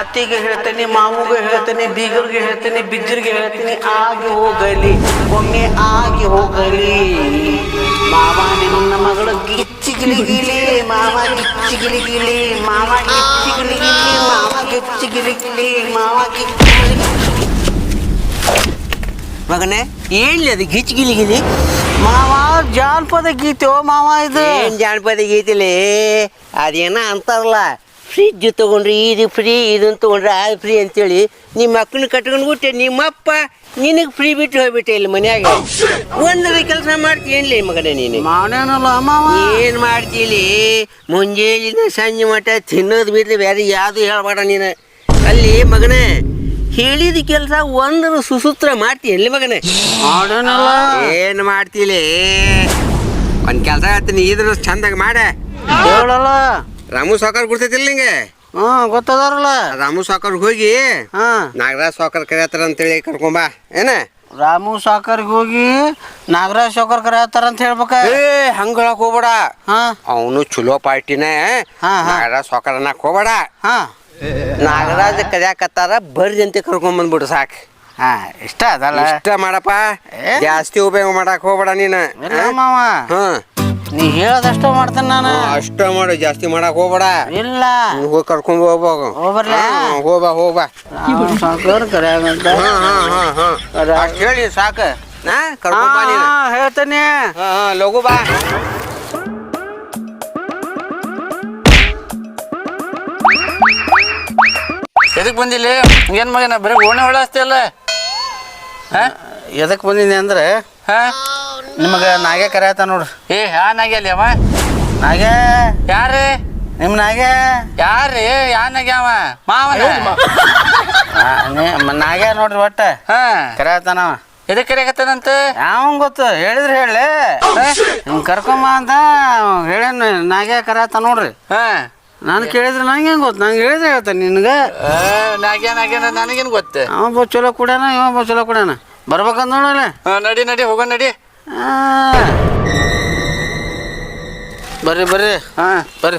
ಅತ್ತಿಗೆ ಹೇಳ್ತೇನೆ ಮಾವುಗೆ ಹೇಳ್ತೇನೆ, ಬೀಗರಿಗೆ ಹೇಳ್ತೇನೆ, ಬಿಜ್ಜರಿಗೆ ಹೇಳ್ತೀನಿ, ಆಗಿ ಹೋಗಲಿ, ಒಮ್ಮೆ ಆಗಿ ಹೋಗಲಿ. ಮಾವ ನಿನ್ನ ಮಗಳು ಗಿಚ್ಚಿ ಗಿಲಿ ಮಾವ ಗಿಚ್ಚಿ ಗಿಲಿ ಮಾವ ಗಿಚ್ಚಿ ಗಿಲಿಗಿಲಿ ಮಾವ ಗಿಚ್ಚಿಗಿಲಿ ಗಿಲಿ ಮಾವ ಗಿಚ್ಚಿ ಗಿಲಿಗಿಲಿ ಮಗನೇ, ಏನ್ಲಿ ಅದು ಗಿಚ್ ಗಿಲಿ ಗಿಲಿ ಮಾವ ಜಾನಪದ ಗೀತೆ ಮಾವ ಇದು. ಏನ್ ಜಾನಪದ ಗೀತಿಲಿ? ಅದೇನ ಅಂತಾರಲ್ಲ. ಫ್ರಿಜ್ ತೊಗೊಂಡ್ರಿ ಇದು ಫ್ರೀ ಇದನ್ನ ತೊಗೊಂಡ್ರೆ ಅದು ಫ್ರೀ ಅಂತೇಳಿ ನಿಮ್ಮ ಅಕ್ಕನ ಕಟ್ಕೊಂಡು ಬಿಟ್ಟೆ. ನಿಮ್ಮಪ್ಪ ನಿನಗೆ ಫ್ರೀ ಬಿಟ್ಟು ಹೋಗ್ಬಿಟ್ಟೆ ಇಲ್ಲಿ ಮನ್ಯಾಗ. ಒಂದರ ಕೆಲಸ ಮಾಡ್ತೀಯನ್ಲಿ ಮಗನೇ ನೀನು? ಮಾವನೇನಲ್ಲ ಮಾವ ಏನ್ ಮಾಡ್ತೀಲಿ ಮುಂಜಾನಿಂದ ಸಂಜೆ ಮಟ್ಟ ತಿನ್ನೋದು ಬಿಟ್ಟರೆ ಬೇರೆ ಯಾವುದು ಹೇಳ್ಬೇಡ ನೀನು. ಅಲ್ಲಿ ಮಗನೇ ಹೇಳಿದ ಕೆಲಸ ಒಂದರ ಸುಸೂತ್ರ ಮಾಡ್ತೀಯ ಎಲ್ಲಿ ಮಗನೇ? ಮಾವನೇನಲ್ಲ ಏನು ಮಾಡ್ತೀಲಿ ಒಂದು ಕೆಲಸ ಹೇಳ್ತೀನಿ ಇದ್ರ ಚಂದಾಗ ಮಾಡ. ಹೇಳಲ್ಲ ರಾಮು ಸಾಕರ್ ಗುರ್ತೈತಿಲ್ಲ ನಿಂಗೆ? ಹಾ ಗೊತ್ತದಾರಲ್ಲ ರಾಮು ಸಾಕರ್ ಹೋಗಿ? ಹಾ. ನಾಗರಾಜ್ ಸಾಕರ್ ಕರೆಯತ್ತಾರ ಅಂತೇಳಿ ಕರ್ಕೊಂಬಾ. ಏನ? ರಾಮು ಸಾಕರ್ಗೆ ಹೋಗಿ ನಾಗರಾಜ್ ಸಾಕರ್ ಕರೆಯತ್ತಾರ ಅಂತ ಹೇಳ್ಬೇಕ. ಏ ಹಂಗ ಹೇಳಕ್ ಹೋಗ್ಬೇಡ. ಹಾ. ಅವನು ಚಲೋ ಪಾರ್ಟಿನೇ. ಹಾ, ಹಾ. ನಾಗರಾಜ್ ಸಾಕರ್ ಅನ್ನಕ್ ಹೋಗ್ಬೇಡ. ಹಾ. ನಾಗರಾಜ್ ಕರೆಯಕತ್ತಾರ ಬರ್ರಿ ಅಂತ ಕರ್ಕೊಂಡ್ ಬಂದ್ಬಿಡು ಸಾಕ್. ಹಾ ಇಷ್ಟ ಅದಲ್ಲ. ಇಷ್ಟ ಮಾಡಪ್ಪ? ಜಾಸ್ತಿ ಉಪಯೋಗ ಮಾಡಕ್ ಹೋಗ್ಬೇಡ ನೀನು. ಇಲ್ಲ ಮಾವ. ಹಾ. ನೀ ಹೇಳದಷ್ಟು ಮಾಡ್ತೇನೆ ನಾನು. ಅಷ್ಟ ಮಾಡು ಜಾಸ್ತಿ ಮಾಡಕ್ ಹೋಗ್ಬೇಡ. ಇಲ್ಲ. ಹೋಗಿ ಕರ್ಕೊಂಡ್ ಹೋಗ್ಬೋಗ ಹೋಗ್ಬರ್ಲಾ? ಹೋಗ್ಬಾ ಹೋಗ್ಬಾ ರಾಮು ಕರೆ ಕರೆಯಾಗಂತ ಹಾ ಹಾ ಹಾ ಹಾ. ಅಷ್ಟ್ ಹೇಳಿ ಸಾಕು. ನಾ ಕರ್ಕೊಂಡ್ ಬಾ ನೀನು. ಹೇಳ್ತೇನೆ. ಹಾ ಹಾ ಲಘು ಬಾ. ಎದಕ್ ಬಂದಿಲ್ಲ ಏನ್ ಮಗನ? ಬರೀ ಓಣೆ ಹೊಳಸ್ತಿಯಲ್ಲ ಅಲ್ಲ? ಹಾ? ಎದಕ್ ಬಂದಿನಿ ಅಂದ್ರೆ ಹಾ? ನಿಮಗೆ ನಾಗೆ ಕರೆಯತ್ತ ನೋಡ್ರಿ ಏ ಯಾ ಅಲ್ಲಿ ಅವ? ನಾಗೆ? ಯಾರು ನಿಮ್ಮ ನಾಗೆ? ಯಾರು ಯಾನಾಗಿ ಅವ? ಮಾವನ? ಆ, ನೀ- ಮ- ನಾಗೆ ನೋಡ್ರಿ ಒಟ್ಟ. ಹಾ. ಕರೆಯತ್ತಾನವ ಎದಕ್ ಕರೆಯಕತ್ತಾನಂತ? ಯಾವ ಗೊತ್ತು? ಹೇಳಿದ್ರೆ ಹೇಳಿ ನಿಮ್ ಕರ್ಕೊಂಬ ಅಂತ ಹೇಳೇನು ನಾಗೆ ಕರೆಯತ್ತ ನೋಡ್ರಿ. ಹಾ. ನಾನು ಕೇಳಿದ್ರೆ ನಂಗೆ ಹೆಂಗೆ ಗೊತ್ತು? ನಂಗೆ ಹೇಳಿದ್ರೆ ಹೇಳ್ತಾನೆ ನಿನಗೆ. ನಾಗ್ಯ ನಾಗೆ ನನಗೇನು ಗೊತ್ತು? ಅವ ಬೋ ಚಲೋ ಕುಡ್ಯಾನ ಇವ ಬೋ ಚಲೋ ಕುಡ್ಯಾನ ಬರ್ಬೇಕಂತ ನೋಡಲ್ಲ ನಡಿ ನಡಿ ಹೋಗೋ ನಡಿ. ಬರ್ರಿ ಬರ್ರಿ. ಹಾ. ಬರ್ರಿ.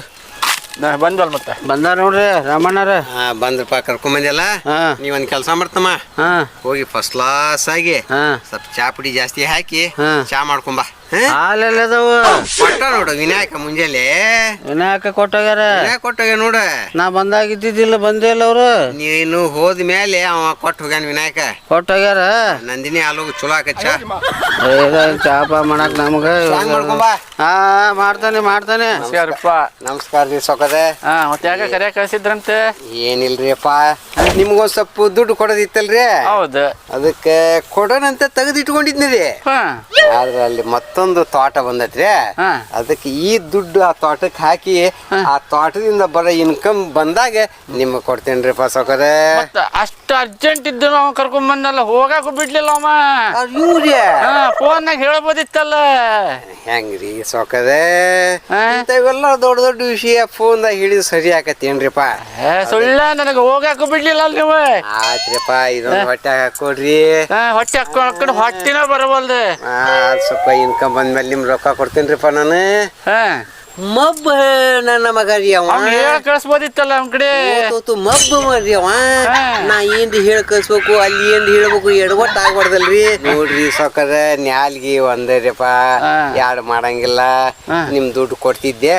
ನಾ ಬಂದ್ವಲ್ ಮತ್ತೆ? ಬಂದಾರ ನೋಡ್ರಿ ರಾಮಣ್ಣರ ಹಾ ಬಂದ್ರಪ್ಪ ಕರ್ಕೊಂಡ್ ಬಂದಿಲ್ಲ ಹಾ. ನೀವ್ ಒಂದ್ ಕೆಲಸ ಮಾಡ್ತಮ್ಮ. ಹಾ. ಹೋಗಿ ಫಸ್ಟ್ ಕ್ಲಾಸ್ ಆಗಿ ಹಾ. ಸ್ವಲ್ಪ ಚಾಪುಡಿ ಜಾಸ್ತಿ ಹಾಕಿ ಹಾ. ಚಾ ಮಾಡ್ಕೊಂಬಾ ಹಾಲೆಲ್ಲದವು. ಕೊಟ್ಟ ನೋಡು ವಿನಾಯಕ ಮುಂಜಾನೆ. ವಿನಾಯಕ ಕೊಟ್ಟೋಗ್ಯಾರ? ವಿನಾಯಕ ಕೊಟ್ಟೋಗ್ಯ ನೋಡು. ನಾ ಬಂದಾಗ ಇದ್ದಿದ್ದಿಲ್ಲ ಬಂದೇ ಇಲ್ಲ ಅವ್ರು. ನೀನು ಹೋದ ಮೇಲೆ ಅವ ಕೊಟ್ಟು ಹೋಗ್ಯಾನ ವಿನಾಯಕ. ಕೊಟ್ಟೋಗ್ಯಾರ? ನಂದಿನಿ ಹಾಲು ಚಲೋ ಆಕತ್ ಚಾ ಏದ ಚಾಪ ಮಾಡಕ್ ನಮಗ ಹಾ ಮಾಡ್ತಾನೆ ಮಾಡ್ತಾನೆ. ನಮಸ್ಕಾರಪ್ಪ. ನಮಸ್ಕಾರ ರೀ ಸೊಕದೆ. ಹಾ ಮತ್ತೆ ಯಾಕೆ ಕರೆಯ ಕಳ್ಸಿದ್ರಂತೆ? ಏನಿಲ್ರಿ ಅಪ್ಪ ನಿಮ್ಗೊಂದ್ ಸ್ವಲ್ಪ ದುಡ್ಡು ಕೊಡೋದಿತ್ತಲ್ರಿ? ಹೌದು. ಅದಕ್ಕೆ ಕೊಡೋಣಂತ ತೆಗೆದಿಟ್ಕೊಂಡಿದ್ನಿ ರೀ ಹಾ. ಆದ್ರೆ ಅಲ್ಲಿ ಮತ್ತೊಂದು ತೋಟ ಬಂದೈತ್ರಿ. ಹಾ. ಅದಕ್ಕೆ ಈ ದುಡ್ಡು ಆ ತೋಟಕ್ಕೆ ಹಾಕಿ ಆ ತೋಟದಿಂದ ಬರೋ ಇನ್ಕಮ್ ಬಂದಾಗ ನಿಮ್ಗೆ ಕೊಡ್ತೇನ್ರಿಪ್ಪ ಸೌಕರ್ಯ ಮತ್ತ ಅಷ್ಟು ಅರ್ಜೆಂಟ್ ಇದ್ದು ನಾವು ಕರ್ಕೊಂಡ್ ಬಂದಲ್ಲ ಹೋಗಾಕ ಬಿಡ್ಲಿಲ್ಲ ಅವ. ಇವ್ರಿ ಹಾ ಫೋನ್ನಾಗ ಹೇಳ್ಬೋದಿತ್ತಲ್ಲ. ಹೆಂಗ್ರಿ ಸೌಕರ್ಯ ಹಾ? ಇಂಥವೆಲ್ಲ ದೊಡ್ಡ ದೊಡ್ಡ ವಿಷಯ ಫೋನ್ದಾಗ ಹಿಡಿದು ಸರಿ ಆಕತ್ತೇನ್ರಿಪ್ಪ. ಏ ಸುಳ್ಳ ನನಗೆ ಹೋಗಾಕ ಬಿಡ್ಲಿಲ್ಲ ಅಲ್ಲ ನೀವು. ಆಯ್ತ್ರಿಪ್ಪ ಇದೊಂದು ಹೊಟ್ಟೆ ಹಾಕೊಡ್ರಿ ಹೊಟ್ಟೆ ಹಾಕೊಂಡು ಹಾಕೊಂಡು ಹೊಟ್ಟಿನ ಬರವಲ್ದು. ಆ, ಸ್ವಲ್ಪ ಇನ್ಕಮ್ ಬಂದ್ಮೇಲೆ ನಿಮ್ ರೊಕ್ಕ ಕೊಡ್ತೇನ್ರಿಪ್ಪ ನಾನು. ಹಾ. ಮಬ್ಬ ನನ್ನ ಮಗ ರೀ ಅವ ಅವ್ನು ಹೇಳ ಕಳಿಸ್ಬೋದಿತ್ತಲ್ಲ ಅವ್ನ ಕಡೆ. ತೋತು ಮಬ್ಬ ಮರ್ರಿ ಅವ. ನಾ ಏನ್ ಹೇಳಿ ಕಳ್ಸ್ಬೇಕು ಅಲ್ಲಿ ಏನ್ ಹೇಳ್ಬೇಕು ಎಡವಟ್ ಆಗ್ಬಾರ್ದಲ್ರಿ. ನೋಡ್ರಿ ಸೊಕ್ಕದ ನ್ಯಾಲ್ಗಿ ಒಂದರಿಪ್ಪ ಯಾಡ್ ಯಾರು ಮಾಡಂಗಿಲ್ಲ. ನಿಮ್ ದುಡ್ಡು ಕೊಡ್ತಿದ್ದೆ.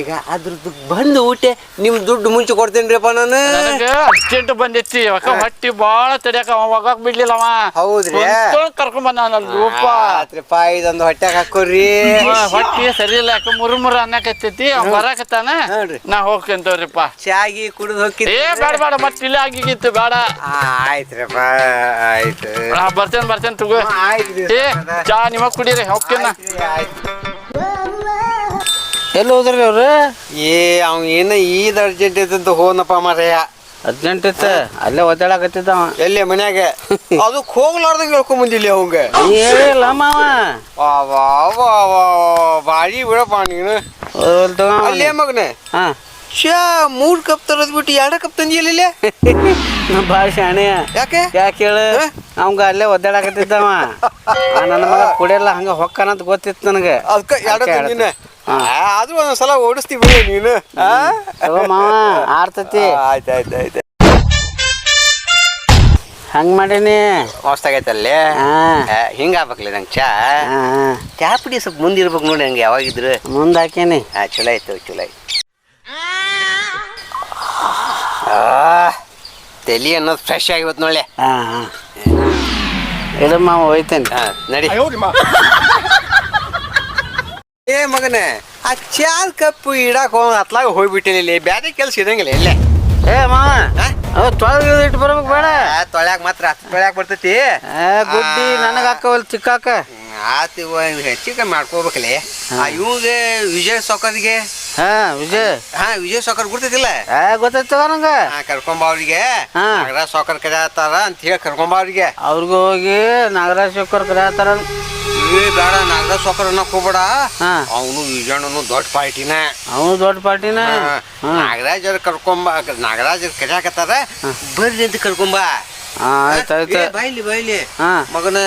ಈಗ ಅದ್ರದ್ದು ಬಂದು ಊಟೆ ನಿಮ್ ದುಡ್ಡು ಮುಂಚೆ ಕೊಡ್ತೇನ್ರಿಪ್ಪ ನಾನು. ನನಗೆ ಅರ್ಜೆಂಟ್ ಬಂದಿತ್ತು ಯಾಕ ಹೊಟ್ಟಿ ಬಾಳ ತಡಿಯಾಕ ಅವ ಹೋಗಾಕ್ ಬಿಡ್ಲಿಲ್ಲ ಅವ. ಹೌದ್ರಿ. ಕರ್ಕೊಂಡ್ ಬಂದ ರೂಪ. ಇದೊಂದು ಹೊಟ್ಟೆಗೆ ಹಾಕೋರಿ. ಹೊಟ್ಟಿ ಸರಿ ಇಲ್ಲ ಯಾಕೆ ಮುರು ಮುರು ಅನ್ನಕತ್ತೈತಿ ಅವ್ ಬರಾಕತ್ತಾನ? ನೋಡ್ರಿ. ನಾ ಹೋಗ್ತೇಂತವ್ರಿಪ್ಪ ಚಾಗಿ ಕುಡಿದು ಹೋಗಿ ಏ ಬೇಡ ಬೇಡ ಮತ್ತೆ ಇಲ್ಲೇ ಆಗಿತ್ತು ಬೇಡ. ಆಯ್ತ್ರಪ್ಪ ಆಯ್ತು ನಾ ಬರ್ತೇನೆ ಬರ್ತೇನೆ ತಗೋ. ಆಯ್ತು ಏ ಚಾ ನಿಮಗ್ ಕುಡೀರಿ ಹೋಗ್ತೇನ ಎಲ್ಲಿ ಹೋದ್ರಿ ಅವ್ರು? ಏ ಅವ್ ಏನ ಈದ್ ಅರ್ಜೆಂಟ್ ಇದ್ದಂತ ಹೋನಪ್ಪ ಮಾರಯ್ಯ ಅರ್ಜೆಂಟ್ ಇತ್ತ ಅಲ್ಲೇ ಒದ್ದಾಡಕತ್ತಿದ್ದ ಅವ. ಎಲ್ಲಿ ಮನ್ಯಾಗ? ಅದಕ್ಕೆ ಹೋಗ್ಲಾರ್ದಂಗ ಹೇಳ್ಕೊಂಡ್ ಬಂದಿಲ್ಲ ಅವಂಗ. ಏ ಹೇಳಿಲ್ಲ ಮಾವ. ವಾ ವಾ ವಾ ವಾ ಬಾಳಿ ಬಿಡಪ್ಪ ನೀನು. ಅಲ್ಲೇ ಮಗನೆ? ಹಾ. ಶಾ ಮೂರ್ ಕಪ್ ತರದ್ ಬಿಟ್ಟು ಎರಡ ಕಪ್ ತಂದಿಲ್ಲ ಬಾಳ ಭಾಳ ಶಾಣೆ. ಯಾಕೆ? ಯಾಕೆ ಹೇಳು? ಅವಂಗ ಅಲ್ಲೇ ಒದ್ದಾಡಕತ್ತಿದ್ದವ ನನ್ನ ಮಗ ಕುಡಿಯಲ್ಲ ಹಂಗ ಹೊಕ್ಕನಂತ ಗೊತ್ತಿತ್ತು ನನಗೆ. ಅದಕ್ಕೆ ಎರಡ. ಆದ್ರೂ ಒಂದೊಂದ್ಸಲ ಓಡಿಸ್ತೀವಿ ನೀನು. ಮಾವ ಆರ್ತತಿ ಆಯ್ತ್ ಆಯ್ತ್ ಆಯ್ತ್. ಹಂಗೆ ಮಾಡೇನಿ. ಮಸ್ತಾಗೈತಲ್ಲಿ ಆಗೈತಲ್ಲಿ? ಹಿಂಗ ಆಗ್ಬೇಕಲ್ಲ ನಂಗೆ ಚಾ? ಚಾ ಪುಡಿ ಸ್ವಲ್ಪ ಮುಂದೆ ಇರ್ಬೇಕು ನೋಡಿ ಹಂಗೆ ಯಾವಾಗಿದ್ರು. ಮುಂದೆ ಹಾಕೇನಿ. ಹಾ ಚಲೋ ಆಯ್ತು ಚಲೋ ಆಯ್ತು. ಆ, ತಲಿ ಅನ್ನೋದು ಫ್ರೆಶ್ ಆಗಿವತ್ತು ನೋಳೆ ಹಾಂ ಹಾಂ. ಹೋಯ್ತೇನೆ. ಹಾಂ ನಡಿ. ಏ ಮಗನೇ ಆ ಚಾಲ್ ಕಪ್ಪು ಇಡಾಕ ಅತ್ಲಾಗ ಹೋಗ್ಬಿಟ್ಟಿಲ್ಲ ಇಲ್ಲಿ. ಬ್ಯಾರೆ ಕೆಲಸ ಇದಂಗಿಲ್ಲ ಇಲ್ಲೇ. ಏ ಮಾವ. ಹಾ? ಅವ ತೊಳೆದು ಇಟ್ಟು ಬರ್ಬೇಕು ಬೇಡ. ತೊಳ್ಯಾಕ ಮಾತ್ರ ತೊಳ್ಯಾಕ ಬರ್ತೈತಿ. ಗುಡ್ಡಿ ನನಗೆ ಹಾಕವಲ್ ಚಿಕ್ಕಾಕ. ಆತ ಹೆಚ್ಚಿಗೆ ಮಾಡ್ಕೋಬೇಕಲ್ಲಿ ಆ ಇವಂಗೆ ವಿಜಯ್ ಸೌಕರ್ಗೆ. ಹಾಂ ವಿಜಯ್. ಹಾ ವಿಜಯ್ ಸೌಕರ್ ಗುರ್ತೈತಿಲ್ಲ ಗೊತ್ತಾಯ್ತು ನಂಗೆ. ಕರ್ಕೊಂಬ ಅವ್ರಿಗೆ. ಹಾ. ನಾಗರಾಜ್ ಸೌಕರ್ ಕರೆ ಆತಾರ ಅಂತ ಹೇಳಿ ಕರ್ಕೊಂಬ ಅವ್ರಿಗೆ. ಅವ್ರಿಗೆ ಹೋಗಿ ನಾಗರಾಜ್ ಶಂಕರ್ ಕರೆಯತ್ತಾರ ಏ ಬೇಡ ನಾಗರಾಜ್ ಸೌಕರ್ ಅನ್ನಕ್ ಹೋಗ್ಬೇಡ ಹಾ. ಅವನು ವಿಜಯಣ್ಣನು ದೊಡ್ಡ ಪಾರ್ಟಿನ. ಅವನು ದೊಡ್ಡ ಪಾರ್ಟಿನ? ಹಾಂ. ನಾಗರಾಜ್ ಅವ್ರ ಕರ್ಕೊಂಬ ನಾಗರಾಜ್ ಅವ್ರ ಕರ್ಯಾಕತ್ತಾರ ಬರ್ರಿ ಅಂತ ಕರ್ಕೊಂಬ. ಬೈಲಿ ಬೈಲಿ ಆಯ್ತು. ಏ, ಬಾಯ್ಲಿ ಬಾಯ್ಲಿ. ಹಾ. ಮಗನ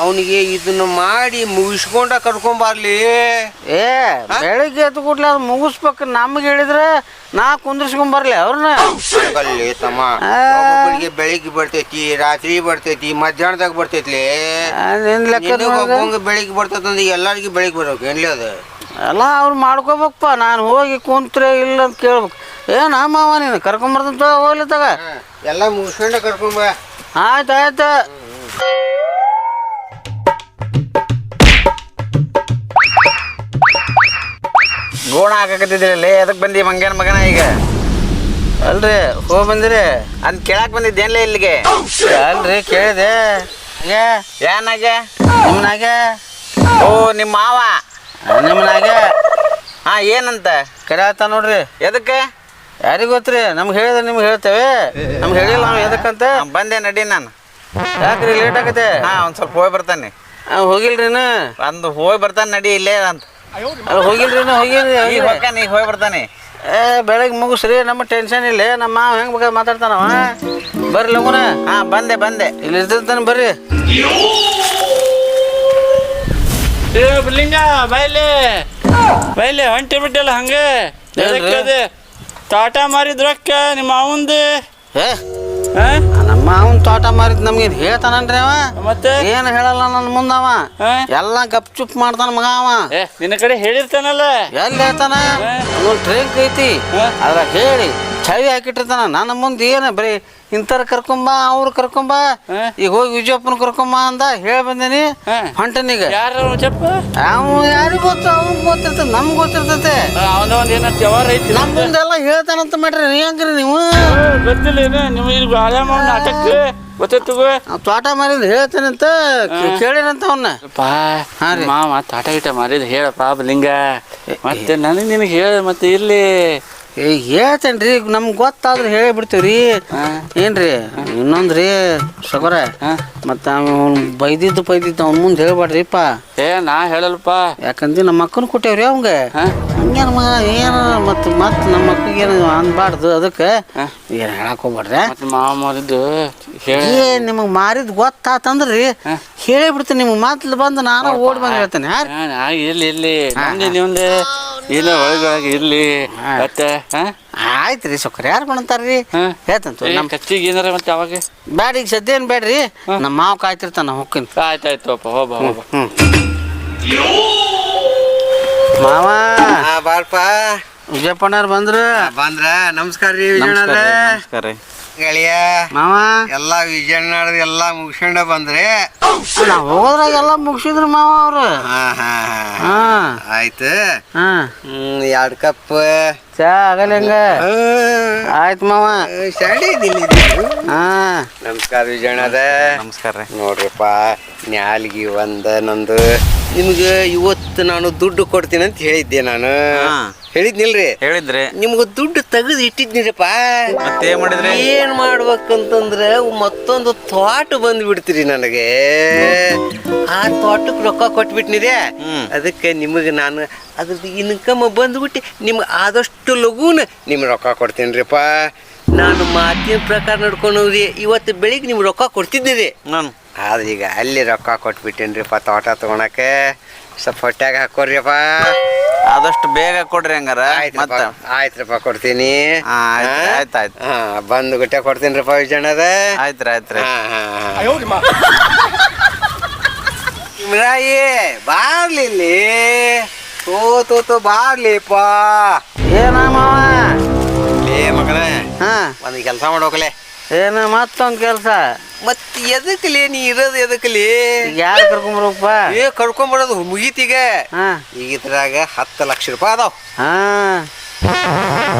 ಅವನಿಗೆ ಇದನ್ನ ಮಾಡಿ ಮುಗಿಸ್ಕೊಂಡ ಕರ್ಕೊಂಬರ್ಲಿ ಏ ಬೆಳಿಗ್ಗೆ ಎದ್ದು ಕೂಡ್ಲಿ ಅದು ಮುಗಿಸ್ಬೇಕು. ನಮ್ಗೆ ಹೇಳಿದ್ರೆ ನಾ ಕುಂದ್ರಿಸ್ಕೊಂಡ್ ಬರ್ಲಿ ಅವ್ರನ್ನ ತಮ್ಮ. ಒಬ್ಬೊಬ್ಬರಿಗೆ ಬೆಳಿಗ್ಗೆ ಬರ್ತೈತಿ ರಾತ್ರಿ ಬರ್ತೈತಿ ಮಧ್ಯಾಹ್ನದಾಗ ಬರ್ತೈತಿ ನಿನ್ ಲೆಕ್ಕ ಒಬ್ಬಂಗೆ ಬೆಳಿಗ್ಗೆ ಬರ್ತೈತಿ ಅಂದ್ರೆ ಎಲ್ಲರಿಗೂ ಬೆಳಿಗ್ಗೆ ಬರ್ಬೇಕು ಎಲ್ಲಿ ಅದು? ಎಲ್ಲ ಅವ್ರು ಮಾಡ್ಕೋಬೇಕಪ್ಪ ನಾನು ಹೋಗಿ ಕುಂತ್ರೆ ಇಲ್ಲ ಅಂತ ಕೇಳ್ಬೇಕು. ಏ ನಮ್ಮ ಮಾವ ನೀನು ಕರ್ಕೊಂಬರ್ದಂತ ಹೋಗ್ಲಿ ತಗ. ಎಲ್ಲ ಮುಗಿಸ್ಕೊಂಡ ಕರ್ಕೊಂಬ ಆಯ್ತು ಆಯ್ತು. ಗೋಣ ಹಾಕಕತ್ತಿದ್ರಲ್ಲಿ ಎದಕ್ಕೆ ಬಂದಿ ಮಂಗೇನ ಮಗನ ಈಗ? ಅಲ್ರಿ ಹೋಗಿ ಬಂದಿರಿ. ಅದ್ ಕೇಳಕ್ ಬಂದಿದ್ದೇನ್ಲೇ ಇಲ್ಲಿಗೆ? ಅಲ್ರಿ ಕೇಳಿದೆ. ಏ ಏನಾಗೆ ನಿಮ್ಮನಾಗೆ ಓ ನಿಮ್ಮ ಮಾವ? ನಿಮ್ಮನಾಗೆ ಹಾ ಏನಂತ? ಕರೆಯತ್ತ ನೋಡ್ರಿ. ಎದಕ್ಕೆ? ಯಾರಿಗೆ ಗೊತ್ತ್ರಿ? ನಮ್ಗೆ ಹೇಳಿದ್ರೆ ನಿಮ್ಗೆ ಹೇಳ್ತೇವೆ. ನಮ್ಗೆ ಹೇಳಿಲ್ಲ ನಾವು ಎದಕ್ಕಂತ? ಬಂದೆ ನಡಿ ನಾನು. ಯಾಕ್ರಿ ಲೇಟ್ ಆಗತ್ತೆ ಹಾ ಒಂದು ಸ್ವಲ್ಪ ಹೋಗಿ ಬರ್ತಾನೆ. ಹೋಗಿಲ್ರಿ? ಅಂದು ಹೋಗಿ ಬರ್ತಾನೆ ನಡಿ ಇಲ್ಲೇ ಅಂತ. ಅಲ್ಲ ಹೋಗಿಲ್ರಿ ಇನ್ನು, ಹೋಗಿಲ್ರಿ ಈಗ. ಹೋಗ್ತಾನೆ ಈಗ ಹೋಗಿ ಬರ್ತಾನೆ. ಏ ಬೆಳಗ್ಗೆ ಮುಗಿಸ್ರಿ ನಮ್ಮ ಟೆನ್ಷನ್ ಇಲ್ಲ. ನಮ್ಮ ಮಾವ ಹೆಂಗ್ ಬೇಕಾದ್ರೆ ಮಾತಾಡ್ತಾನವ ಬರ್ರಿ ಲಗುನ. ಹಾ ಬಂದೆ ಬಂದೆ. ಇಲ್ಲಿ ಇರ್ತಿರ್ತಾನೆ ಬರ್ರಿ. ಏ ಬಿಲ್ಲಿಂಗ ಬೈಲಿ. ಬೈಲಿ ಹೊಂಟಿ ಬಿಟ್ಟಲ್ಲ ಹಂಗೆ. ತಾಟ ಅದೇ? ಟಾಟಾ ಮಾರಿದ ರೊಕ್ಕ ನಿಮ್ಮ ಅವಂದು ಹಾ? ಹಾ? ಮಾವನ್ ತೋಟ ಮಾರಿದ್ ನಮ್ಗೆ ಹೇಳ್ತಾನನ್ರಿ ಅವ? ಮತ್ತೆ? ಏನು ಹೇಳಲ್ಲ ನನ್ನ ಮುಂದವ ಅವ? ಎಲ್ಲ ಗಪ್ ಚುಪ್ ಮಾಡ್ತಾನ ಮಗ ಅವ. ಏ ನಿನ್ನ ಕಡೆ ಹೇಳಿರ್ತಾನಲ್ಲ? ಎಲ್ಲಿ ಹೇಳ್ತಾನ? ಒಂದು ಟ್ರೈನ್ ಐತಿ. ಅದ್ರಾಗ ಹೇಳಿ ಚಳಿ ಹಾಕಿಟ್ಟಿರ್ತಾನ. ನನ್ನ ಮುಂದೆ ಏನ ಬರೀ ಇಂಥವ್ರ ಕರ್ಕೊಂಬ ಅವ್ರ ಕರ್ಕೊಂಬ? ಈಗ ಹೋಗಿ ವಿಜಯಪ್ಪನ ಕರ್ಕೊಂಬ ಅಂದ ಹೇಳಿ ಬಂದೇನಿ ಹಾ. ಹೊಂಟನೀಗ. ಯಾರ ಚಪ್ಪ ಅವ ಯಾರಿಗ್ ಗೊತ್ತು? ಅವ್ನ್ ಗೊತ್ತಿರ್ತದೆ ನಮ್ಗೆ ಗೊತ್ತಿರ್ತೈತೆ. ಅವನ ಒಂದ್ ಏನ ವ್ಯವಹಾರ ಐತಿ. ನಮ್ಮ ಮುಂದೆಲ್ಲ ಹೇಳ್ತಾನಂತ ಮಾಡ್ರಿ ನೀ ಹೆಂಗ್ರಿ ನೀವು? ಗೊತ್ತಿಲ್ಲ ಏನು ನಿಮ್ಮ ಇಲ್ಲಿ ತೋಟ ಮಾರಿದ್ ಹೇಳ್ತೇನಂತ ಕೇಳಿನಂತ ಅವನ್ನ ಪಾ ರೀ. ಮಾವ ತಾಟ ಗಿಟ ಮಾರಿದ ಹೇಳಪ್ಪ ಲಿಂಗ ಮತ್ತೆ ನನಗೆ ನಿನಗೆ ಹೇಳ ಮತ್ತೆ ಇರ್ಲಿ ಏ ಹೇಳ್ತೇನ್ರಿ ರೀ ನಮ್ಗೆ ಗೊತ್ತಾದ್ರೆ ಹೇಳಿಬಿಡ್ತೀವಿ ಏನು ಏನ್ರಿ ಇನ್ನೊಂದು ರೀ ಸಗರ. ಮತ್ತು ಅವ್ನು ಬೈದಿದ್ದು ಬೈದಿದ್ದು ಅವ್ನ ಮುಂದೆ ಹೇಳ್ಬೇಡ್ರಿಪ್ಪ. ಏ ನಾ ಹೇಳಲ್ಪ. ಯಾಕಂದ್ರೆ ನಮ್ಮ ಅಕ್ಕನ ಕೊಟ್ಟೇವ್ರಿ ಅವಂಗೆ? ಹಂಗೇನ ಏನು ಮತ್ತು ಮತ್ತೆ ನಮ್ಮ ಏನು ಅನ್ಬಾರ್ದು ಅದಕ್ಕೆ. ಏನು ಹೇಳಕ್ಕೆ ಹೋಗ್ಬೇಡ್ರಿ. ಮತ್ತೆ ಮಾರಿದ್ದು ಹೇಳ. ಏ ನಿಮಗೆ ಮಾರಿದ್ ಗೊತ್ತಾತಂದ್ರಿ. ರೀ ಹೇಳಿಬಿಡ್ತೀನಿ ನಿಮ್ಗೆ ಮಾತಲ್ಲಿ ಬಂದು ನಾನು ಓಡಿ ಬಂದು ಹೇಳ್ತೇನೆ ಯಾರು ಇಲ್ಲಿ ಇಲ್ಲಿ ನಿಮ್ದು. ಇಲ್ಲ ಒಳಗೊಳಗೆ ಇರ್ಲಿ. ಮತ್ತೆ ಹಾಂ? ಆಯ್ತು ರೀ ಸೊಕ್ಕರ್ ಯಾರು ಮಾಡ್ತಾರ್ರಿ ಹಾ. ಹೇಳ್ತಂತ ಏ, ನಮ್ಮ ಕಚ್ಚಿಗೆ ಏನಾರ ಮತ್ತೆ ಅವಾಗ? ಬ್ಯಾಡ ಈಗ ಸದ್ಯ ಏನು ಬೇಡ್ರಿ ನಮ್ಮ ಮಾವ ಕಾಯ್ತಿರ್ತಾನ ಹೊಕ್ಕಿನ ಆಯ್ತು ಅಪ್ಪ ಹೋಗ ಹೋಗ ಹ್ಞೂ ಮಾವ! ಹಾ ಬಾರ್ಪ ವಿಜಯಪ್ಪಣ್ಣವ್ರು ಬಂದ್ರು? ಬಂದ್ರ. ನಮಸ್ಕಾರ ರೀ ವಿಜಯಣ್ಣ ನಮಸ್ಕಾರ ರೀ. ಗೆಳೆಯ ಮಾವ. ಎಲ್ಲಾ ವಿಜಯನಾಡ ಎಲ್ಲಾ ಮುಗಿಸ್ಕೊಂಡ ಬಂದ್ರೆ. ನಾವು ಹೋಗೋದ್ರಾಗ ಎಲ್ಲ ಮುಗಿಸಿದ್ರು ಮಾವ ಅವ್ರು. ಹಾ ಆಯ್ತು. ಹಾ. ಎರಡ್ ಕಪ್. ಚಾ ಆಗಲ್ಲ ಹಂಗ? ಆಯ್ತು ಮಾವ. ಶಾಲೆ ಹಾ. ನಮಸ್ಕಾರ ವಿಜಯಣ್ಣದ ನಮಸ್ಕಾರ ರೀ. ನೋಡ್ರಿಪ್ಪ ನ್ಯಾಲ್ಗಿ ಒಂದ ನಂದು. ನಿಮ್ಗೆ ಇವತ್ತು ನಾನು ದುಡ್ಡು ಕೊಡ್ತೀನಿ ಅಂತ ಹೇಳಿದ್ದೆ ನಾನು. ಹೇಳಿದ್ನಿಲ್ರಿ? ಹೇಳಿದ್ರೆ. ನಿಮ್ಗೆ ದುಡ್ಡು ತೆಗೆದು ಇಟ್ಟಿದ್ನಿರಪ್ಪ. ಮತ್ತೆ ಏನ್ ಮಾಡಿದ್ರಿ? ಏನ್ ಮಾಡ್ಬೇಕಂತಂದ್ರೆ ಮತ್ತೊಂದು ತೋಟ ಬಂದು ಬಿಡ್ತೀರಿ ನನಗೆ. ಆ ತೋಟಕ್ಕೆ ರೊಕ್ಕ ಕೊಟ್ಬಿಟ್ನಿದೆ. ಅದಕ್ಕೆ ನಿಮಗೆ ನಾನು ಅದ್ರದ್ದು ಇನ್ಕಮ್ ಬಂದ್ಬಿಟ್ಟು ನಿಮ್ಗೆ ಆದಷ್ಟು ಲಘೂನ ನಿಮ್ಗೆ ರೊಕ್ಕ ಕೊಡ್ತೀನಿರಿಪ್ಪ. ನಾನು ಮಾತಿನ ಪ್ರಕಾರ ನಡ್ಕೊಂಡವ್ರಿ ಇವತ್ತು ಬೆಳಿಗ್ಗೆ ನಿಮ್ಗೆ ರೊಕ್ಕ ಕೊಡ್ತಿದ್ದೀರಿ. ನಾನು. ಆದ್ರೆ ಈಗ ಅಲ್ಲಿ ರೊಕ್ಕ ಕೊಟ್ಬಿಟ್ಟೇನ್ರಿಪ್ಪ ತೋಟ ತಗೊಳಕ್ಕೆ ಸ್ವಲ್ಪ ಹೊಟ್ಯಾಗ ಹಾಕೋರಿಯಪ್ಪ ಆದಷ್ಟು ಬೇಗ ಕೊಡ್ರಿ ಹಂಗಾರ. ಆಯ್ತ್ರಪ್ಪ ಮತ್ತ? ಆಯ್ತ್ರಪ್ಪ ಕೊಡ್ತೀನಿ. ಆಯ್ತಾಯ್ತು. ಬಂದು ಗುಟ್ಟೆ ಕೊಡ್ತೀನಿರಪ್ಪ ವಿಜಯಣ್ಣರ ಆಯ್ತ್ರಿ ಆಯ್ತ್ರಿ. ಮಿರಾಯಿ ಇಮ್ರಾಯಿ ಬಾರ್ಲಿ ಇಲ್ಲಿ. ತೋ ತೋ ತೋ ಬಾರ್ಲಿಪ್ಪ. ಏನ ಮಾವ ಲೇ ಮಗನೇ ಹಾ. ಒಂದು ಕೆಲಸ ಮಾಡೋಕಲೆ ಏನ ಮತ್ತೊಂದು ಕೆಲಸ? ಮತ್ ಎದಕ್ಲಿ ನೀ ಇರೋದು ಎದಕ್ಲಿ? ಯಾರು ಕರ್ಕೊಂಬರಪ್ಪ? ಏ ಕರ್ಕೊಂಬರೋದು ಮುಗೀತಿಗೆ. ಹಾ. ಈಗ ಇದ್ರಾಗ ಹತ್ತು ಲಕ್ಷ ರೂಪಾಯಿ ಅದಾವ. ಹಾ.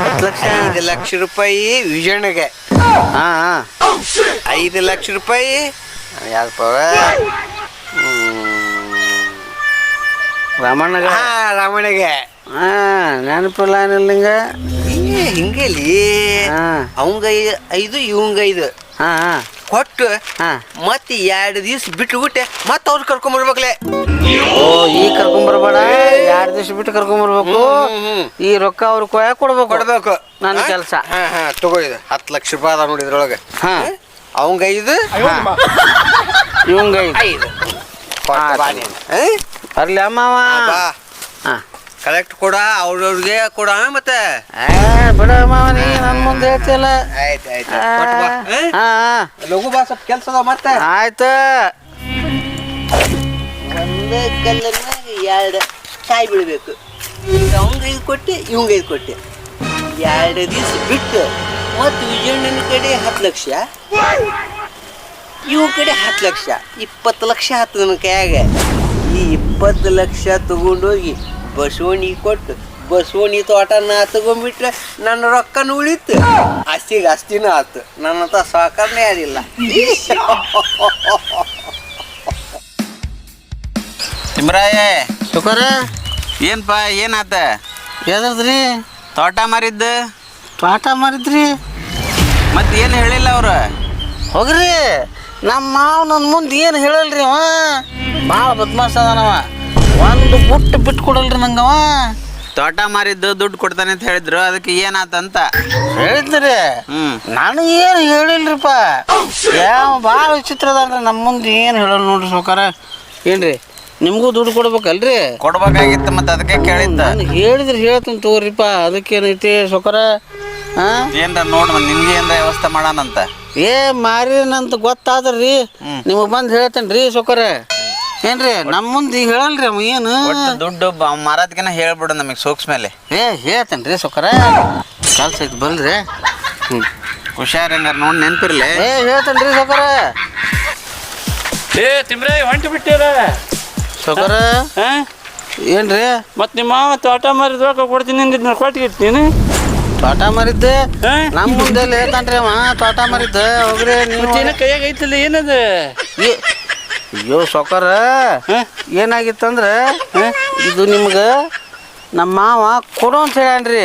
ಹತ್ತು ಲಕ್ಷ? ಐದು ಲಕ್ಷ ರೂಪಾಯಿ ಹಾ ಹಾ. ಐದು ಲಕ್ಷ ರೂಪಾಯಿ. ಯಾಕಪ್ಪ ರಮಣ್ಣಗ? ಹಾ ರಾಮಣ್ಣಗೆ. ಹಾ ನೆನಪಿಲ್ಲ ಏನಿಲ್ಲ ನಿಂಗ? ಏ ಹಿಂಗಲಿ ಹಾ. ಅವಂಗ ಐದು ಇವಂಗ ಐದು. ಹಾ ಹಾ. ಕೊಟ್ಟು ಹಾ. ಮತ್ತೆ ಎರಡು ದಿವ್ಸ ಬಿಟ್ಟು ಬಿಟ್ಟೆ ಮತ್ತೆ ಅವ್ರು ಕರ್ಕೊಂಬರ್ಬೇಕಲೆ ಓ ಈಗ ಕರ್ಕೊಂಬರ್ಬೇಡ ಎರಡು ದಿವಸ ಬಿಟ್ಟು ಕರ್ಕೊಂಬರ್ಬೇಕು ಈ ರೊಕ್ಕ ಅವ್ರ ಕೊಯ ಕೊಡ್ಬೇಕು. ಕೊಡ್ಬೇಕು. ನನ್ನ ಕೆಲಸ ಕೆಲ್ಸ. ಹಾ ಹಾ ತಗೋ ಇದು. ಹತ್ತು ಲಕ್ಷ ರೂಪಾಯಿ ಅದ ನೋಡಿ ಇದ್ರೊಳಗೆ. ಹಾ. ಅವಂಗ ಐದು. ಇವಂಗ ಐದು. ಕೊಟ್ಟು ಹಾ, ಬಾ ನೀನು. ಹಾ? ಬರ್ಲಿ ಅಮ್ಮವ ಬಾ. ಹಾ. ಕರೆಕ್ಟ್ ಕೊಡ ಅವ್ರವ್ರಿಗೆ ಕೊಡ ಮತ್ತೆ? ಏ ಬಿಡ ಮಾವ ನೀ ನನ್ನ ಮುಂದೆ ಹೇಳ್ತಿಲ್ಲ. ಆಯ್ತು ಬಾ? ಹಾ. ಲಘು ಬಾ ಸ್ವಲ್ಪ ಕೆಲಸ ಅದಾವ ಮತ್ತೆ? ಆಯ್ತು. ಒಂದೇ ಕಲ್ಲನ್ನಾಗ ಎರಡು ಕಾಯಿ ಬಿಡ್ಬೇಕು. ಅವಂಗ ಇದು ಕೊಟ್ಟೆ ಇವಂಗ ಇದು ಕೊಟ್ಟೆ. ಎರಡು ದಿವಸ ಬಿಟ್ಟು ಮತ್ತು ವಿಜಯಣ್ಣನ ಕಡೆ ಹತ್ತು ಲಕ್ಷ. ಇವ್ ಕಡೆ ಹತ್ತು ಲಕ್ಷ. ಇಪ್ಪತ್ತು ಲಕ್ಷ ಹತ್ತು ನನ್ನ ಕೈಯಾಗ. ಈ ಇಪ್ಪತ್ತು ಲಕ್ಷ ತಗೊಂಡೋಗಿ ಬಸವಣಿಗೆ ಕೊಟ್ಟು ಬಸವಣಿ ತೋಟ ನಾ ತಗೊಂಡ್ಬಿಟ್ರೆ ನನ್ನ ರೊಕ್ಕನ ಉಳಿತು. ಅಷ್ಟಿಗೆ ಅಷ್ಟಿನ ಆತು. ನನ್ನ ಹತ್ರ ಸಾಕರ್ನೇ ಯಾರಿಲ್ಲ. ತಿಮ್ರಾಯೇ ಶುಕರ. ಏನ್ಪಾ ಏನಾತ? ಎದ್ರಿ ತೋಟ ಮಾರಿದ್ದು? ತೋಟ ಮಾರಿದ್ರಿ? ಮತ್ತೆ ಏನು ಹೇಳಿಲ್ಲ ಅವರು? ಹೋಗ್ರಿ. ನಮ್ಮ ಮಾವ ನನ್ನ ಮುಂದೆ ಏನು ಹೇಳಲ್ರಿ ಅವ? ಭಾಳ ಬದ್ಮಾಸ್ ಅದಾನವ. ಒಂದು ಬುಟ್ಟು ಬಿಟ್ಟು ಕೊಡಲ್ರಿ ನಂಗವ. ತೋಟ ಮಾರಿದ್ದು ದುಡ್ಡು ಕೊಡ್ತಾನೆ ಅಂತ ಹೇಳಿದ್ರು ಅದಕ್ಕೆ ಏನಾತಂತ? ಹೇಳಿದ್ರಿ. ಹ್ಮ್. ನಾನು ಏನು ಹೇಳಿಲ್ರಿಪ್ಪ. ಯಾವ ಭಾಳ ವಿಚಿತ್ರ ಅದಾನ್ರಿ ನಮ್ಮ ಮುಂದೆ ಏನು ಹೇಳಲ್ಲ ನೋಡ್ರಿ ಸೌಕಾರ ಏನ್ರಿ ನಿಮಗೂ ದುಡ್ಡು ಕೊಡ್ಬೇಕಲ್ರಿ? ಕೊಡ್ಬೇಕಾಗಿತ್ತು ಮತ್ತೆ ಅದಕ್ಕೆ ಕೇಳಿದ್ದ. ನಾನು ಹೇಳಿದ್ರೆ ಹೇಳ್ತೀನಿ ತಗೋರಿಪ್ಪ ಅದಕ್ಕೇನೈತಿ ಸೌಕಾರ ಹಾಂ? ಏನ್ರ ನೋಡ್ ನಿಮ್ಗೆ ಏನ್ರ ವ್ಯವಸ್ಥೆ ಮಾಡಾನಂತ ಏ ಮಾರಿನಂತ ಗೊತ್ತಾದ್ರಿ. ನಿಮಗೆ ಬಂದು ಹೇಳ್ತೇನೆ ರೀ ಸೌಕರ ಏನ್ರಿ ನಮ್ಮ ಮುಂದೆ ಈಗ ಹೇಳಲ್ರಿ ಅವ ಏನು? ಒಟ್ಟು ದುಡ್ಡು ಮಾರೋದ್ಕಿನ ಹೇಳ್ಬಿಡು ನಮಗೆ ಸೂಕ್ಷ್ಮ ಮೇಲೆ ಏ ಹೇಳ್ತೇನ್ರಿ ರೀ ಸೌಕರ ಕೆಲ್ಸ ಐತಿ ಬಲ್ರಿ ಹ್ಞೂ ಹುಷಾರ್ ಹಂಗಾರ ನೋಡಿ ನೆನ್ಪಿರ್ಲಿ. ಏ ಹೇಳ್ತೇನ್ರಿ ರೀ ಸೌಕರ ಏ ತಿಮ್ರೆ ಹೊಂಟು ಬಿಟ್ಟಿರ ಸೌಕರ ಏನ್ರಿ? ಮತ್ ನಿಮ್ಮ ಮಾವ ತೋಟ ಮಾರಿದ ರೊಕ್ಕ ಕೊಡ್ತೀನಿ ಅಂದಿದ್ನ ಕೊಟ್ಟಿರ್ತೀನಿ ತೋಟ ಮಾರಿದ್ದೆ? ನಮ್ಮ ಮುಂದೆ ಹೇಳ್ತಾನ್ರಿ ಅವ ತೋಟ ಮಾರಿದ್ದ ಹೋಗ್ರಿ ನೀವು ಕೈಯಾಗ ಐತಿಲ್ಲ ಏನದ? ಏ- ಅಯ್ಯೋ ಸೌಕರ? ಏನಾಗಿತ್ತಂದ್ರೆ ಇದು ನಿಮ್ಗೆ ನಮ್ಮ ಮಾವ ಕೊಡು ಅಂತ ಹೇಳ್ಯಾನ್ರಿ.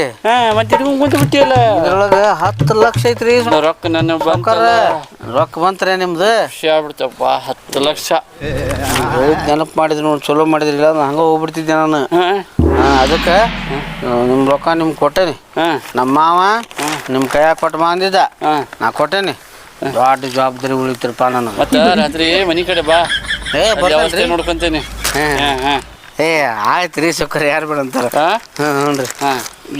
ಮತ್ತೆ ಕುಂತ ಬಿಟ್ಟಿಯಲ್ಲ ಇದ್ರೊಳಗೆ ಹತ್ತು ಲಕ್ಷ ಐತ್ರಿ ರೊಕ್ಕ ನನ್ನ ಸೌಕರ ರೊಕ್ಕ ಬಂತ್ರ ನಿಮ್ದು? ಆಗ್ಬಿಡ್ತಪ್ಪ ಹತ್ತು ಲಕ್ಷ. ನೆನಪು ಮಾಡಿದ್ರಿ ನೋಡಿ ಚಲೋ ಮಾಡಿದ್ರಿ ಇಲ್ಲ ಅಂದ್ರೆ ಹಂಗೆ ಹೋಗ್ಬಿಡ್ತಿದ್ದೆ ನಾನು. ಅದಕ್ಕೆ ನಿಮ್ಮ ರೊಕ್ಕ ನಿಮ್ಗೆ ಕೊಟ್ಟೇನಿ. ನಮ್ಮ ಮಾವ ನಿಮ್ಮ ಕೈಯಾಗ ಕೊಟ್ಟು ಬಂದಿದ್ದ. ಹಾ? ನಾ ಕೊಟ್ಟೇನಿ. ದೊಡ್ಡ ಜವಾಬ್ದಾರಿ ಉಳಿತಿರಪ್ಪ ನನಗೆ. ಮತ್ತ ರಾತ್ರಿ ಮನಿ ಕಡೆ ಬಾ. ಏ ಅಲ್ಲಿ ವ್ಯವಸ್ಥೆ ಬರ್ತೇನ್ರಿ ನೋಡ್ಕೊಂತೇನೆ. ಹಾ. ಹಾ ಹಾ. ಏ ಆಯ್ತು ರೀ ಸೊಕ್ಕರ್ ಯಾರು ಬೇಡ ಅಂತಾರ? ಹಾ? ಹ್ಞೂ ಹ್ಞೂ ರೀ. ಹಾ.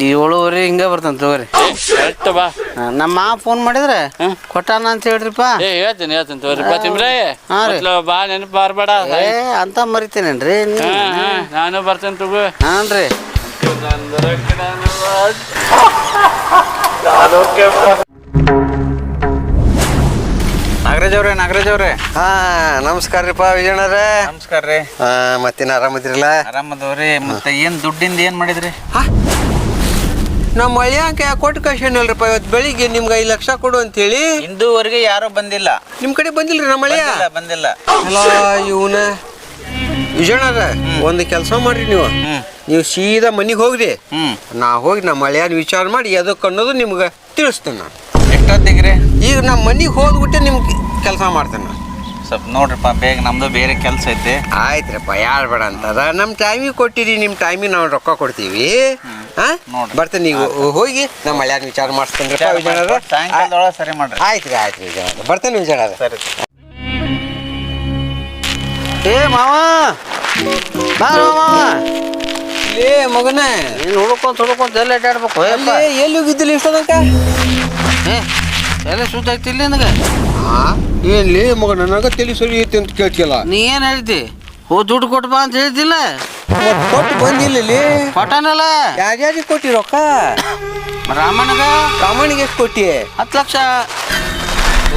ಏಳುವರೆ ಹಿಂಗೆ ಬರ್ತಾನೆ ತಗೋರಿ. ಕರೆಕ್ಟ್ ಬಾ. ಹಾ, ನಮ್ಮ ಮಾವ ಫೋನ್ ಮಾಡಿದ್ರೆ ಹ್ಮ್. ಕೊಟ್ಟಾನ ಅಂತ ಹೇಳ್ರಿಪ್ಪ ಏ ಹೇಳ್ತೀನಿ ಹೇಳ್ತೀನಿ ತಗೋರಿಪ್ಪ ತಿಮ್ರೆ. ಹಾ ರೀ. ಮೊದ್ಲು ಬಾ ನೆನಪು ಬಾರ್ಬೇಡ ಏ ಅಂತ ಮರಿತೇನೇನ್ರಿ? ನೀ ಹಾ ಹಾ. ನಾನು ಬರ್ತೇನೆ ತಗೋ. ಹಾನ್ ರೀ. ನಾಗರಾಜ್ ಅವ್ರೆ ನಾಗರಾಜ್ ಅವ್ರೆ. ಹಾ ನಮಸ್ಕಾರ ರೀಪ್ಪ ವಿಜಯಣ್ಣರೇ ನಮಸ್ಕಾರ ರೀ. ಹಾ ಮತ್ತೇನು ಆರಾಮದಿರಲ್ಲ ಆರಾಮದವ್ರಿ. ಮತ್ತೆ ಏನ್ ದುಡ್ಡಿಂದ ಏನ್ ಮಾಡಿದ್ರಿ? ನಮ್ಮ ಯಾ ಕೊಟ್ಟು ಕಳ್ಸೇನಲ್ರಿಪ್ಪ ಇವತ್ತು ಬೆಳಿಗ್ಗೆ ನಿಮ್ಗೆ ಐದು ಲಕ್ಷ ಕೊಡು ಅಂತೇಳಿ. ಇಂದುವರೆಗೆ ಯಾರು ಬಂದಿಲ್ಲ. ನಿಮ್ಮ ಕಡೆ ಬಂದಿಲ್ರಿ ನಮ್ಮ ಮಳೆಯ ಬಂದಿಲ್ಲ ಬಂದಿಲ್ಲ. ಅಲ್ಲ ಇವನ ವಿಜಯಣ್ಣರ ಒಂದು ಕೆಲಸ ಮಾಡ್ರಿ ನೀವು. ಹ್ಮ್. ನೀವು ಸೀದಾ ಮನೆಗೆ ಹೋಗ್ರಿ. ಹ್ಮ್. ನಾ ಹೋಗಿ ನಮ್ಮ ಮಳೆಯ ವಿಚಾರ ಮಾಡಿ ಅದಕ್ಕೆ ಅನ್ನೋದು ನಿಮ್ಗೆ ತಿಳಿಸ್ತೇನೆ ನಾನು. ಎಷ್ಟೊತ್ತಿಗ್ರಿ? ಈಗ ನಮ್ಮ ಮನೆಗೆ ಹೋಗ್ಬಿಟ್ಟು ನಿಮ್ಗೆ ಕೆಲಸ ಮಾಡ್ತೇನೆ ನಾನು. ಸ್ವಲ್ಪ ನೋಡ್ರಪ್ಪ ಬೇಗ ನಮ್ಮದು ಬೇರೆ ಕೆಲಸ ಐತಿ. ಆಯ್ತ್ರಪ್ಪ ಯಾರು ಬೇಡ ಅಂತದ. ನಮ್ಮ ಟೈಮಿಗೆ ಕೊಟ್ಟಿರಿ ನಿಮ್ಮ ಟೈಮಿಗೆ ನಾವು ರೊಕ್ಕ ಕೊಡ್ತೀವಿ. ಹಾಂ? ನೋಡ್ರಿ. ಬರ್ತೇನೆ ನೀವು. ಹೋಗಿ ನಮ್ಮ ಮಳೆಯಾಗ ವಿಚಾರ ಮಾಡಿಸ್ತೇನೆ ಸಾಯಂಕಾಲದೊಳಗೆ ಸರಿ ಮಾಡ್ರಿ. ಆಯ್ತು ರೀ ಆಯ್ತು ರೀ ಬರ್ತೇನೆ ವಿಚಾರ ಸರಿ ಏ ಮಾವ! ಬಾರೋ ಮಾವ! ಏ ಮಗನೇ! ನೀನು ಹುಡ್ಕೊಂತ ಹುಡ್ಕೊಂತ ಎಲ್ಲ ಅಡ್ಡಾಡ್ಬೇಕು? ಏ ಎಲ್ಲಿ ಹೋಗಿದ್ದಿಲ್ಲ ಇಷ್ಟೊಂದಕ್ಕೆ ತನಕ ಏ ಎಲ್ಲ ಶುದ್ಧ ಐತಿ ಇಲ್ಲಿ ನಿನಗೆ ಏನ್ಲಿ ಮಗ ನನಗ ತಲೆ ಸರಿ ಐತಿ ಅಂತ ಕೇಳ್ತಿಲ್ಲ ನೀ ಏನು ಹೇಳ್ತಿ? ಹೋ ದುಡ್ಡು ಕೊಟ್ಟು ಬಾ ಅಂತ ಹೇಳ್ತಿಲ್ಲ? ಕೊಟ್ಟು ಬಂದಿಲ್ಲ ಲೇ ಕೊಟ್ಟಾನಲ್ಲ? ಯಾರ್ಯಾರಿಗೆ ಕೊಟ್ಟಿ ರೊಕ್ಕ? ರಾಮಣ್ಣಗ ರಾಮಣ್ಣಿಗೆ ಎಷ್ಟು ಕೊಟ್ಟಿ? ಹತ್ತು ಲಕ್ಷ.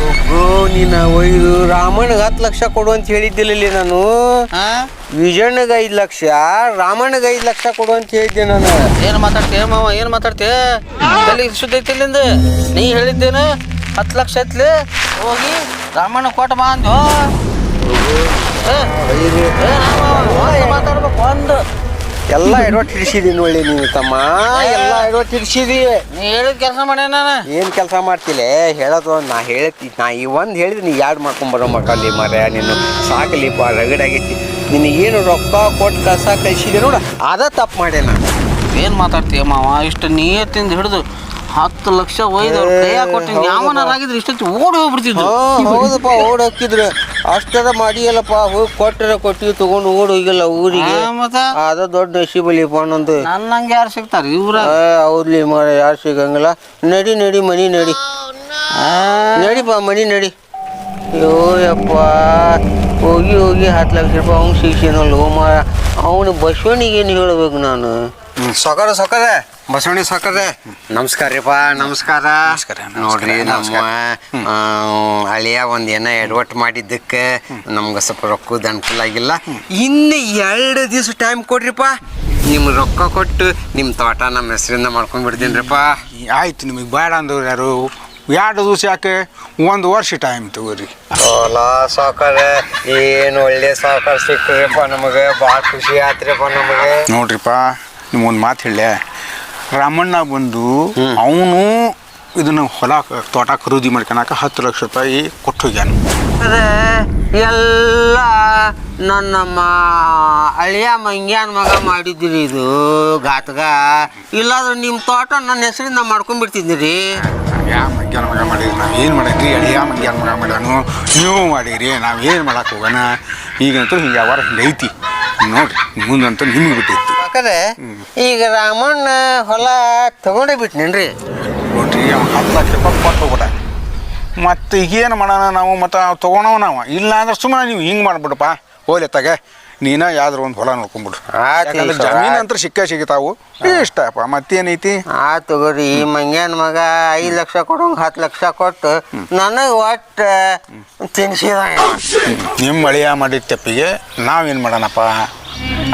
ಒಬ್ಬರು ನೀನು ಒಯ್ದು ರಾಮಣ್ಣಗೆ ಹತ್ತು ಲಕ್ಷ ಕೊಡು ಅಂತ ಹೇಳಿದ್ದಿಲ್ಲ ನಾನು. ಆ? ವಿಜಯಣ್ಣಗೆ ಐದು ಲಕ್ಷ ರಾಮಣ್ಣಗೆ ಐದು ಲಕ್ಷ ಕೊಡು ಅಂತ ಹೇಳಿದ್ದೆ ನಾನು. ಏನು ಮಾತಾಡ್ತೀಯ ಮಾವ ಏನು ಮಾತಾಡ್ತೀಯ ತಲೆ ಶುದ್ಧ ಐತಿ ಇಲ್ಲಿಂದ ನೀ ಹೇಳಿದ್ದೇನು? ಹತ್ತು ಲಕ್ಷ ಐತ್ಲಿ? ಹೋಗಿ. ರಾಮಣ್ಣ ಕೊಟ್ಟ ಬಾ ಅಂದ್ಯೋ. ಮಾತಾಡ್ಬೇಕು ಒಂದು. ಎಲ್ಲ ಎಡವಟ್ಟು ಹಿಡಿಸಿದೀನಿ ನೋಡಿ ನೀನು ತಮ್ಮ. ಎಲ್ಲ ಎಡವಟ್ಟು ಹಿಡಿಸಿದಿ. ನೀ ಹೇಳಿದ ಕೆಲಸ ಮಾಡ್ಯಾನ ನಾನು. ಏನು ಕೆಲಸ ಮಾಡ್ತಿಲ್ಲ ಹೇಳೋದು ನಾ ಹೇಳ್ತಿ ನಾ ಈ ಒಂದು ಹೇಳಿದ್ರೆ ನೀ ಯಾರು ಮಾಡ್ಕೊಂಬರೋ ಮಕ್ಕಲ್ಲಿ ಮರ ನೀನು ಸಾಕಲಿಪ್ಪ ರಗಡಾಗೈತಿ ಏನು ರೊಕ್ಕ ಕೊಟ್ಟು ಕಸ ಕಳಿಸಿದೆ ನೋಡ ಅದ ತಪ್ಪು ಮಾಡ್ಯಾನ ಏನು ಮಾತಾಡ್ತೀಯ ಮಾವ? ಇಷ್ಟು ನೀಯತ್ತಿಂದ ಹಿಡಿದು ಹತ್ತು ಲಕ್ಷ ಒಯ್ದು ಕೈ ಹಾಕೊಟ್ಟು ಕೊಟ್ಟು ಯಾವನಾರಾಗಿದ್ರೆ ಇಷ್ಟೊತ್ತು ಓಡಿ ಹೋಗ್ಬಿಡ್ತಿದ್ರು. ಹೌದಪ್ಪ ಓಡ್ ಹಾಕಿದ್ರು ಅಷ್ಟರ ಮಾಡಿಯಲ್ಲಪ್ಪ ಹೋಗಿ ಕೊಟ್ಟರೆ ಕೊಟ್ಟಿವಿ ತಗೊಂಡು ಓಡ್ ಹೋಗಿಲ್ಲ ಊರಿಗೆ. ಅದ ದೊಡ್ಡ ನಶೀಬಲಿಪ್ಪ ಪಣ್ಣಂದು ನನ್ನಂಗೆ ಯಾರು ಸಿಗ್ತಾರೆ? ಇವ್ರ? ಹೌದ್ಲಿ ಮರ ಯಾರು ಸಿಗಂಗಿಲ್ಲ. ನಡಿ ನಡಿ ಮನಿ ನಡಿ. ನಡಿಪ್ಪ ಮನಿ ನಡಿ. ಅಯ್ಯೋ ಯಪ್ಪ. ಹೋಗಿ ಹೋಗಿ ಹತ್ತು ಲಕ್ಷ ರೂಪಾಯಿ ಅವ್ನು ಸಿಗ್ಸಿನಲ್ಲ ಮಾರ ಅವನು ಬಸವನಿಗೇನು ಏನು ಹೇಳ್ಬೇಕು ನಾನು? ಸೊಕರ ಸೊಕರ ಬಸವಣಿ ಸೊಕರ ನಮಸ್ಕಾರ ರೀಪ್ಪ ನಮಸ್ಕಾರ. ನೋಡ್ರಿ ನಮ್ಮ ಹಳೆಯ ಒಂದು ಏನೋ ಎಡವಟ್ಟು ಮಾಡಿದ್ದಕ್ಕೆ ನಮ್ಗೆ ಸ್ವಲ್ಪ ರೊಕ್ಕದ ಅನುಕೂಲ ಆಗಿಲ್ಲ. ಇನ್ನು ಎರಡು ದಿವಸ ಟೈಮ್ ಕೊಡ್ರಿಪ್ಪ. ನಿಮ್ಮ ರೊಕ್ಕ ಕೊಟ್ಟು ನಿಮ್ಮ ತೋಟ ನಮ್ಮ ಹೆಸರಿಂದ ಮಾಡ್ಕೊಂಡು ಬಿಡ್ತೀನಿರಿಪ್ಪ. ಆಯ್ತು ನಿಮಗೆ ಬೇಡ ಅಂದವ್ರು ಯಾರು? ಎರಡು ದಿವಸ ಯಾಕೆ? ಒಂದು ವರ್ಷ ಟೈಮ್ ತಗೋರಿ. ಹೊಲ ಸಾವುಕಾರ ಏನು ಒಳ್ಳೆ ಸಾವುಕಾರ ಸಿಕ್ಕ್ರಿಪ್ಪ ನಮಗೆ. ಭಾಳ ಖುಷಿ ಆತ್ರಿಪ್ಪ ನಮಗೆ. ನೋಡ್ರಿಪ್ಪ ನಿಮ್ಗೊಂದು ಮಾತು ಹೇಳ ರಾಮಣ್ಣ ಬಂದು ಅವನು ಇದನ್ನ ಹೊಲ ತೋಟ ಖರೀದಿ ಮಾಡ್ಕೊಳಕ ಹತ್ತು ಲಕ್ಷ ರೂಪಾಯಿ ಕೊಟ್ಟು ಹೋಗ್ಯಾನ. ಅದೇ ಎಲ್ಲ ನನ್ನ ಮ ಅಳಿಯ ಮಂಗ್ಯಾನ ಮಗ ಮಾಡಿದ್ರಿ ಇದು ಘಾತಗ ಇಲ್ಲಾದ್ರೆ ನಿಮ್ಮ ತೋಟ ನನ್ನ ಹೆಸರಿಂದ ಮಾಡ್ಕೊಂಡ್ಬಿಡ್ತಿದ್ದೀರಿ. ಯಾ ಮಂಗ್ಯಾನ ಮಗ ಮಾಡಿದ್ರಿ ನಾವು ಏನು ಮಾಡಿದ್ರಿ ಅಳಿಯ ಮಂಗ್ಯಾನ ಮಗ ಮಾಡ್ಯಾನು ನೀವು ಮಾಡಿರಿ ನಾವು ಏನು ಮಾಡಕ್ಕೆ ಹೋಗೋಣ? ಈಗಂತೂ ಹಿಂಗೆ ಯಾವಾರ ಹಿಂಗೆ ಐತಿ ನೋಡ್ರಿ ಮುಂದಂತೂ ನಿಮ್ಗೆ ಬಿಟ್ಟಿತ್ತು. ಯಾಕಂದ್ರೆ ಈಗ ರಾಮಣ್ಣ ಹೊಲ ತಗೊಂಡೇ ಬಿಟ್ನೇನ್ರಿ. ನೋಡ್ರಿ ಅವ ಹತ್ತು ಲಕ್ಷ ರೂಪಾಯಿ ಕೊಟ್ಟು ಹೋಗ್ಬಿಟ್ಟ ಮತ್ತು ಈಗೇನು ಮಾಡೋಣ ನಾವು? ಮತ್ತು ತೊಗೊಳವ ನಾವು? ಇಲ್ಲ ಅಂದ್ರೆ ಸುಮ್ಮನೆ ನೀವು ಹಿಂಗೆ ಮಾಡ್ಬಿಡಪ್ಪ ಹೋಲಿ ತಗ ನೀನ ಯಾವ್ದಾರು ಒಂದು ಹೊಲ ನೋಡ್ಕೊಂಬಿಡ್ರಿ ಸರ್, ಜಮೀನು. ಅಂತ ಸಿಕ್ಕ ಸಿಗತಾವು. ಇಷ್ಟಪ್ಪ ಮತ್ತೇನೈತಿ? ಆ ತಗೋರಿ ಈ ಮಂಗ್ಯಾನ ಮಗ ಐದು ಲಕ್ಷ ಕೊಡೋಂಗ ಹತ್ತು ಲಕ್ಷ ಕೊಟ್ಟು ನನಗೆ ಒಟ್ಟು ತಿನ್ಸಿದ ನಿಮ್ಮ ಮಳೆಯ ಮಾಡಿದ ತಪ್ಪಿಗೆ ನಾವೇನು ಮಾಡೋಣಪ್ಪ?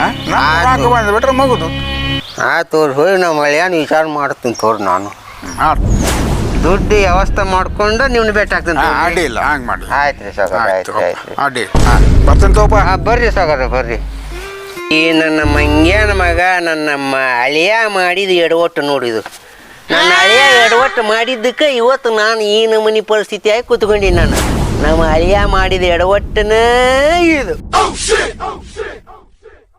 ಆಯ್ತು. ಬಂದ್ಬಿಟ್ರೆ ಮಗುದು. ಆ ತೋರಿ ಹೋಗಿ ನಮ್ಮ ಮಳೆಯಾನ ವಿಚಾರ ಮಾಡ್ತೀನಿ ತೋರಿ ನಾನು. ದುಡ್ಡು ವ್ಯವಸ್ಥೆ ಮಾಡ್ಕೊಂಡು ನಿಮ್ನ ಭೇಟಿ ಆಗ್ತೀನಿ ಅಡ್ಡಿಲ್ಲ ಅಡ್ಡಿ ಇಲ್ಲ ಹಂಗೆ ಮಾಡಿ ಆಯ್ತು ರೀ ಸಾಗರ ಆಯ್ತು ಆಯ್ತು ಆಯ್ತು ಅಡ್ಡಿ ಬರ್ರಿ ಸಾಗರ ಬರ್ರಿ. ಈ ನನ್ನ ಮಂಗ್ಯಾನ ಮಗ ನನ್ನ ಮ ಅಳಿಯ ಮಾಡಿದ ಎಡವಟ್ಟು ನೋಡಿದು ನನ್ನ ಅಳಿಯ ಎಡವಟ್ಟು ಮಾಡಿದ್ದಕ್ಕೆ ಇವತ್ತು ನಾನು ಈ ನಮೂನಿ ಪರಿಸ್ಥಿತಿ ಆಗಿ ಕೂತ್ಕೊಂಡಿ ನಾನು. ನಮ್ಮ ಅಳಿಯ ಮಾಡಿದ ಎಡವಟ್ಟನೇ ಇದು.